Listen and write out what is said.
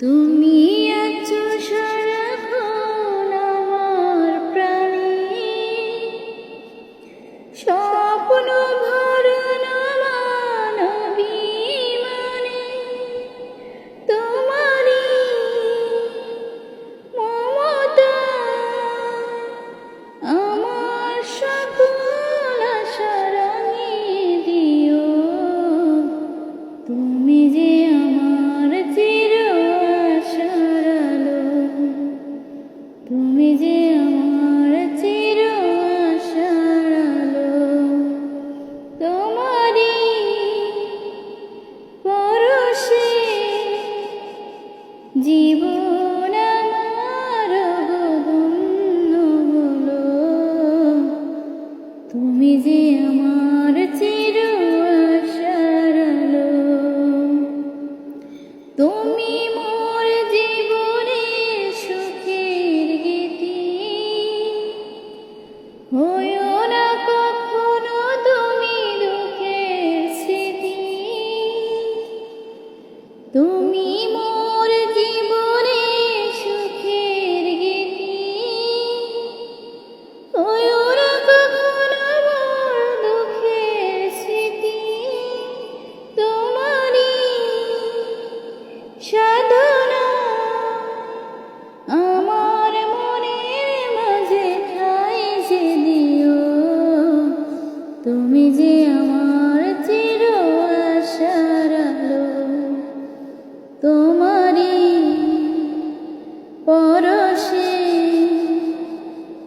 তুমি জীবন আমার হলো তুমি যে আমার চির তুমি মোর জীবনের সুখের গীতি। হইও না কখনো তুমি দুঃখের স্মৃতি, তুমি